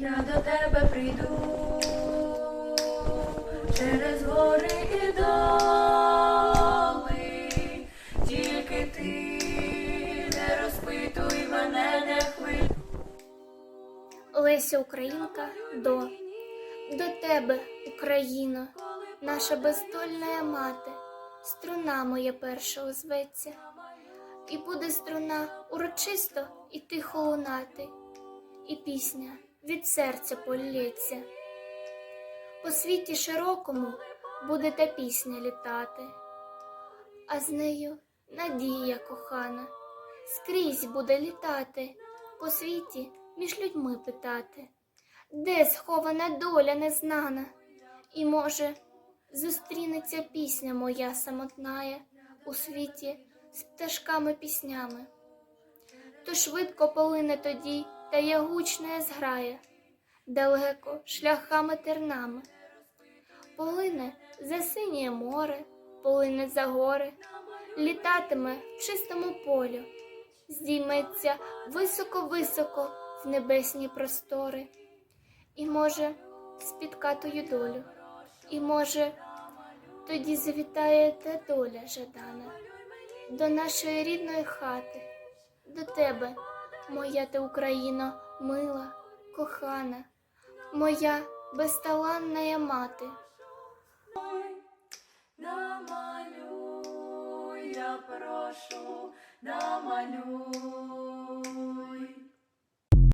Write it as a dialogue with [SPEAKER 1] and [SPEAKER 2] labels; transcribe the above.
[SPEAKER 1] Я до тебе прийду. Через гори і доли, тільки ти не розпитуй мене, не хвилюй.
[SPEAKER 2] Леся Українка до. До тебе, Україно, наша бездольна мати, струна моя перша озветься, і буде струна урочисто і тихо лунати, і пісня від серця полється. По світі широкому буде та пісня літати, а з нею надія кохана, скрізь буде літати, по світі між людьми питати, де схована доля незнана, і, може, зустрінеться пісня моя самотная у світі з пташками піснями. То швидко полине тоді, та я гучне зграє, далеко шляхами тернами. Полине за синє море, полине за гори, літатиме в чистому полю, здійметься високо-високо в небесні простори, і може спітка тою долю, і може тоді завітає та доля жадана до нашої рідної хати, до тебе, моя ти Україна, мила, кохана, моя безталанна мати.
[SPEAKER 1] Намалюй, я прошу, намалюй